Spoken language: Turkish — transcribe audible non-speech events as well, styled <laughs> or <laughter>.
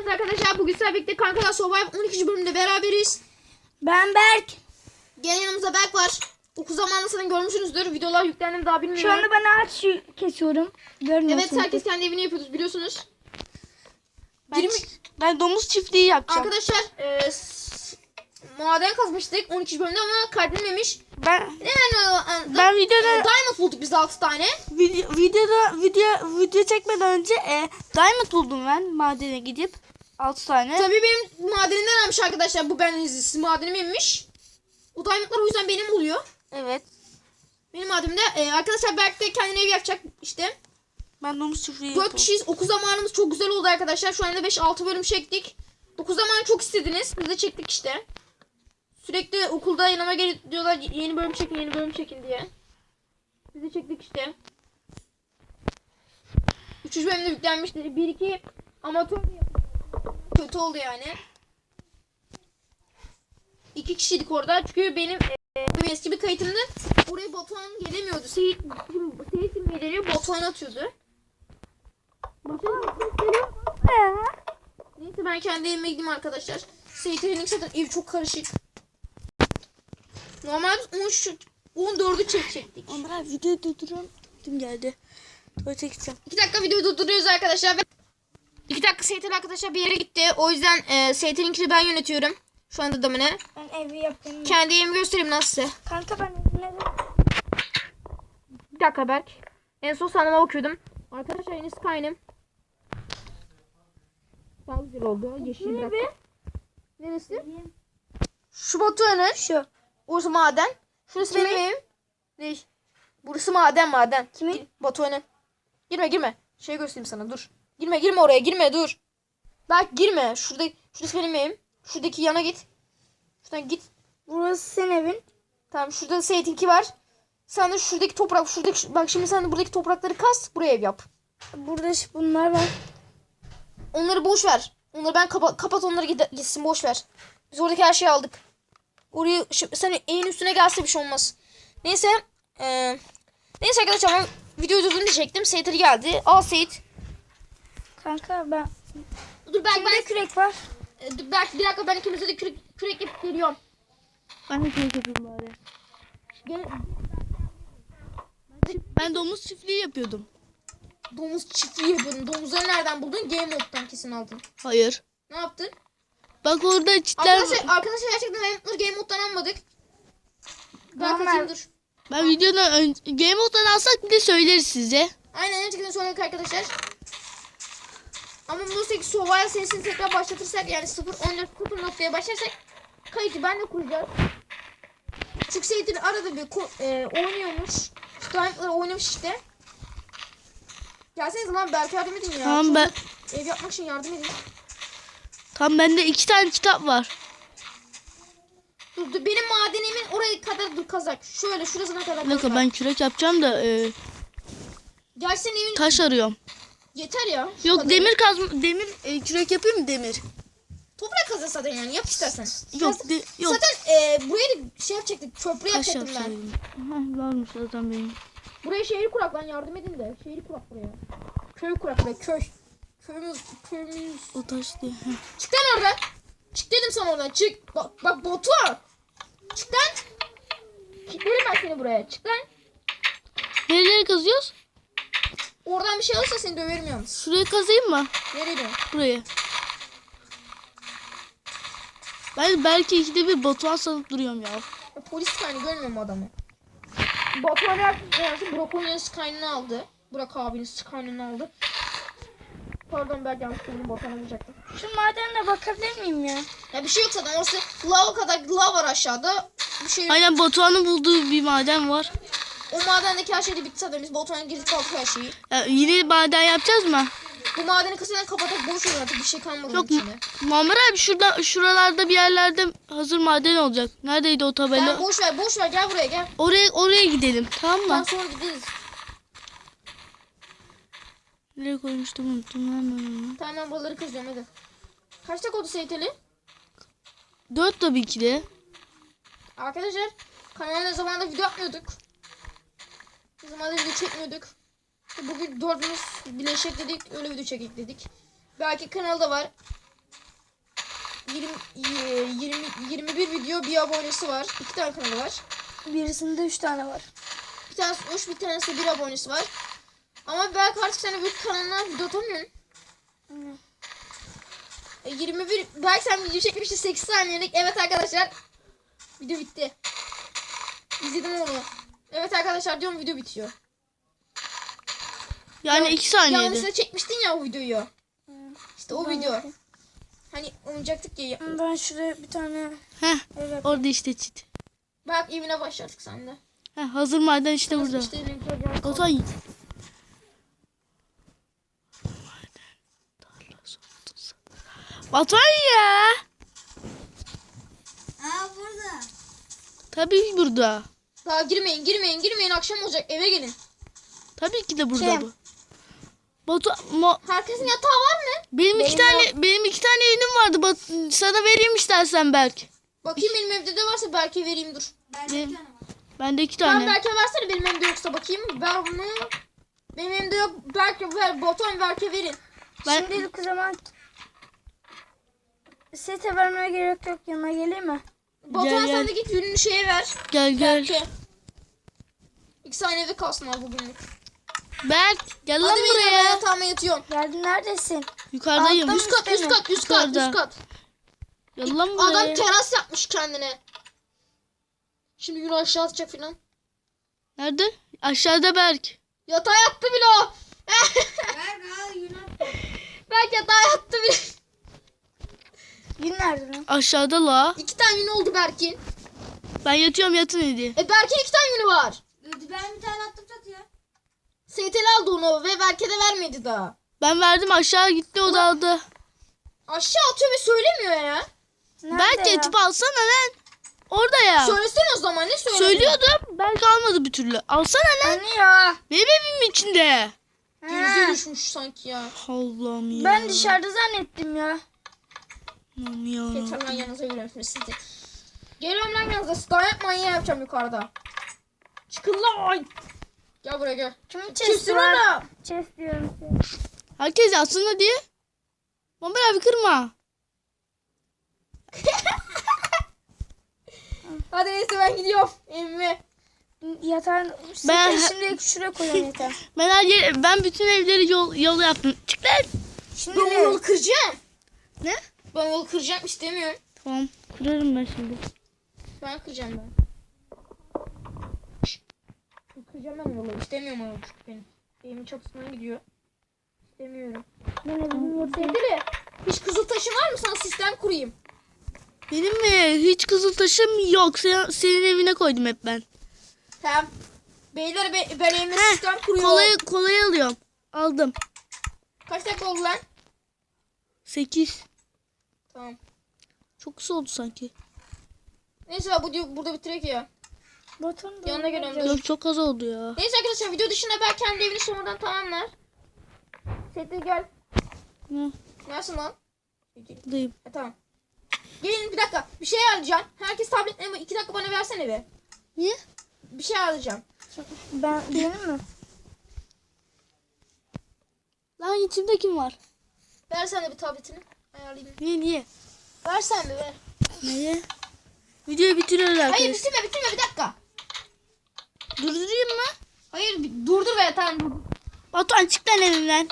geldiniz arkadaşlar. Bugün sizlerle birlikte Kankalar Survive 12. bölümde beraberiz. Ben Berk. Gene yanımızda Berk var. Okul zamanında zaten görmüşsünüzdür. Videolar yüklendim daha bilmiyorum. Şu anda ben ağaç kesiyorum. Görmüyorsunuz. Evet herkes kendi evini yapıyoruz biliyorsunuz. Ben, 20 ben domuz çiftliği yapacağım. Arkadaşlar e, maden kazmıştık 12. bölümde ama kaydedilmemiş. ben Yani e, ben videoda Diamond bulduk biz 6 tane. video, videoda video video çekmeden önce e, diamond buldum ben madene gidip 6 tane. Tabii benim madenimden almış arkadaşlar. Bu ben izlisi madenim inmiş. O diamondlar o yüzden benim oluyor. Evet. Benim mademde e, arkadaşlar Berk de kendine ev yapacak işte. Ben domuz çiftliği 4 yapıyorum. kişiyiz. Okul zamanımız çok güzel oldu arkadaşlar. Şu anda 5-6 bölüm çektik. Okul zamanı çok istediniz. Biz de çektik işte. Sürekli okulda yanıma gelip diyorlar yeni bölüm çekin yeni bölüm çekin diye. Biz de çektik işte. Üçüncü bölümde yüklenmişti. 1-2 amatör yapıldı. Kötü oldu yani. İki kişiydik orada. Çünkü benim e, eski bir kayıtımda oraya Batuhan gelemiyordu. Seyit, Seyit filmleri Batuhan atıyordu. Neyse ben kendi evime gideyim arkadaşlar. Seyit Eren'in zaten ev çok karışık. Normalde 13 14'ü çekecektik. Onlara videoyu durduruyorum. Kim geldi? Böyle çekeceğim. 2 dakika videoyu durduruyoruz arkadaşlar. 2 dakika Seyit Eren arkadaşlar bir yere gitti. O yüzden e, Seyit Eren'inkini ben yönetiyorum. Şu anda damını. Ben evi yapayım. Kendi evimi göstereyim nasıl size. Kanka ben evine Bir dakika Berk. En son sanama bakıyordum. Arkadaşlar Enes Kaynım. Daha güzel oldu. Yeşil bir dakika. Neresi? Şu Batuhan'ın. Şu. Burası maden. Şurası Kimin? benim evim. Değil. Burası maden maden. Kimin? Batuhan'ın. Girme girme. Şey göstereyim sana dur. Girme girme oraya girme dur. Bak girme. Şurada, şurası benim evim. Şuradaki yana git. Şuradan git. Burası senin evin. Tamam şurada Seyit'inki var. Sen de şuradaki toprak şuradaki bak şimdi sen de buradaki toprakları kas buraya ev yap. Burada bunlar var. Onları boş ver. Onları ben kapa- kapat onları gitsin boş ver. Biz oradaki her şeyi aldık. Orayı sen en üstüne gelse bir şey olmaz. Neyse. eee, neyse arkadaşlar ben videoyu durdurunca çektim. Seyit Ali geldi. Al Seyit. Kanka ben. Dur belki Kimde kürek var? ben, dur belki bir dakika ben ikimize de kürek, kürek yapıp geliyorum. Ben de kürek yapayım bari. Gel, Ben domuz çiftliği yapıyordum. domuz çiftliği yapıyordun. Domuzları nereden buldun? Game Mode'dan kesin aldın. Hayır. Ne yaptın? Bak orada çitler Arkadaşlar, arkadaşlar gerçekten Game Game Mode'dan almadık. Ben katayım dur. Ben videodan Game Mode'dan alsak bir de söyleriz size. Aynen gerçekten söyledik arkadaşlar. Ama sefer Survival serisini tekrar başlatırsak yani 0 14 0 noktaya başlarsak kayıtı ben de kuracağız. Çünkü Seyit'in arada bir e, oynuyormuş. Diamond'ları oynamış işte. Gelseniz lan Berk yardım edin ya. Tamam, ben- Ev yapmak için yardım edin. Tam bende iki tane kitap var. Dur, dur benim madenimin oraya kadar dur kazak. Şöyle şurasına kadar kazak. ben kürek yapacağım da e, Gel senin evin taş arıyorum. Yeter ya. Yok kadar. demir kazma demir e, kürek yapayım mı demir? Toprak kazı zaten yani yap istersen. Yok de, yok Zaten e, buraya da şey yapacaktık. Köprü taş yapacaktım ben. yapsaydım. Heh, varmış zaten benim. Buraya şehir kurak lan yardım edin de. Şehir kurak buraya. Köy kurak buraya köy. Köyümüz, köyümüz. O taş. Heh. Çık lan oradan. Çık dedim sana oradan çık. Bak, bak botu var. Çık lan. Kilitlerim ben seni buraya. Çık lan. Nereleri kazıyoruz? Oradan bir şey olursa seni döverim yalnız. Şuraya kazayım mı? Nereye dön? Buraya. Ben belki ikide bir Batuhan sanıp duruyorum ya. Ya, Polis kaynı görmüyor mu adamı? Batuhan yaptı. Burak onun Skyne'ını aldı. Burak abinin Skyne'ını aldı. Pardon ben yanlış söyledim Batuhan'a vuracaktım. Şu madene bakabilir miyim ya? Ya bir şey yok zaten orası lava kadar lav var aşağıda. Bir şey yok. Aynen Batuhan'ın bulduğu bir maden var. O madendeki her şey de bitti zaten biz Batuhan'a aldık her şeyi. Ya, yine maden yapacağız mı? Bu madeni kısmen kapatıp boş ver artık bir şey kalmadı Yok içinde. Muammer abi şurada şuralarda bir yerlerde hazır maden olacak. Neredeydi o tabela? Tamam boş ver boş ver gel buraya gel. Oraya oraya gidelim tamam mı? sonra gideriz. Nereye koymuştum unuttum hemen onu. Tamam ben buraları kazıyorum hadi. Kaç dakika oldu Seyit Ali? Dört tabii ki de. Arkadaşlar kanalda ne zamanda video atmıyorduk. Ne zamanda video çekmiyorduk. Bugün dördümüz birleşik dedik öyle video çekek dedik. Belki kanalda var. 20, 20 21 video bir abonesi var. İki tane kanalı var. Birisinde 3 tane var. Bir tanesi 3 bir tanesi bir abonesi var. Ama belki artık sen büyük kanalına video atamıyorsun. Hı. E, 21 belki sen video çekmiştin 8 saniyelik. Evet arkadaşlar. Video bitti. İzledim onu. Evet arkadaşlar diyorum video bitiyor. Yani 2 saniyede. Yanlışlıkla çekmiştin ya o videoyu. Hı. İşte o Ben video. bakayım. Hani oynayacaktık ya. Ben şuraya bir tane Heh, ev yapayım. orada işte çit. Bak evine başladık sende. Heh, hazır maden işte burada. İşte git. Batuhan ya. Aa burada. Tabii burada. Daha girmeyin girmeyin girmeyin akşam olacak eve gelin. Tabii ki de burada Kim? bu. Batu mo- Herkesin yatağı var mı? benim, iki Benim tane benim iki tane ürünüm vardı. Bat- sana vereyim istersen Berk. Bakayım benim evde de varsa belki vereyim dur. Benim, bende iki Tamam tane. belki versene benim evimde yoksa bakayım. Ben bunu benim evimde yok. Belki ver botan belki verin. Ben- Şimdilik o zaman sete vermeye gerek yok yanına geleyim mi? Botan gel. sen de git ürünü şeye ver. Gel gel. Belki. İki saniye evde kalsınlar bugünlük. Berk gel lan Hadi benim ben buraya. yatağıma yatıyorum. Geldin neredesin? Yukarıdayım. Altta Üst kat üst kat üst kat Yukarıda. üst kat. Gel lan Adam buraya. teras yapmış kendine. Şimdi yürü aşağı atacak filan. Nerede? Aşağıda Berk. Yatağa yattı bile o. Belki <laughs> yatağa yattı bile. Gün nerede lan? Aşağıda la. İki tane yünü oldu Berk'in. Ben yatıyorum yatın hadi. E Berk'in iki tane yünü var. Ben bir tane attım çatıya. STL aldı onu ve Berk'e de vermedi daha. Ben verdim aşağı gitti o da aldı. Aşağı atıyor ve söylemiyor ya. Berk yatıp alsana lan. Orada ya. Söylesene o zaman ne söylüyorsun? Söylüyordum. Belki almadı bir türlü. Alsana lan. Hani ya? Benim evimin içinde. Ha. düşmüş sanki ya. Allah'ım ya. Ben dışarıda zannettim ya. Allah'ım ya. Yeter lan yanınıza geliyorum sizi. Geliyorum lan yanınıza. Daha yapmayın ya yapacağım yukarıda. Çıkın lan. Gel buraya gel. Kimin chest'i var? orada? Chest diyorum size. Herkes yatsın hadi. Muhammed abi kırma. <laughs> Hadi neyse ben gidiyorum. Evime. Yatağın Ben- şimdilik şuraya koyuyorum <laughs> yatağı. Ben her ben bütün evleri yol, yol yaptım. Çık lan. Şimdi Ben o yolu kıracağım. Ne? Ben o yolu kıracağım istemiyorum. Tamam. Kırarım ben şimdi. Ben kıracağım ben. Kıracağım ben yolu. İstemiyorum o çünkü benim. Evimin çatısına gidiyor. İstemiyorum. ben evimi yapayım. Sevgili. Hiç kızıl taşı var mı? Sana sistem kurayım. Benim mi? Hiç kızıl taşım yok. Sen, senin evine koydum hep ben. Tamam. Beyler ben, ben evime Heh, sistem kuruyorum. Kolayı, kolayı alıyorum. Aldım. Kaç dakika oldu lan? 8. Tamam. Çok kısa oldu sanki. Neyse bu burada bitirek ya. Batuhan da Yanına geliyorum. dur. Yok çok az oldu ya. Neyse arkadaşlar video dışında ben kendi evini sonradan tamamlar. Setli gel. Hı, Neresin lan? buradayım. E, tamam. Gelin bir dakika. Bir şey alacağım. Herkes tabletlerini iki dakika bana versene be. Niye? Bir şey alacağım. Ben benim mi? Lan içimde kim var? Ver sen de bir tabletini. Ayarlayayım. Niye niye? Ver sen de ver. Niye? Videoyu bitiriyoruz Hayır arkadaşlar. bitirme bitirme bir dakika. Durdurayım mı? Hayır durdur be tamam. Batuhan çık lan evimden.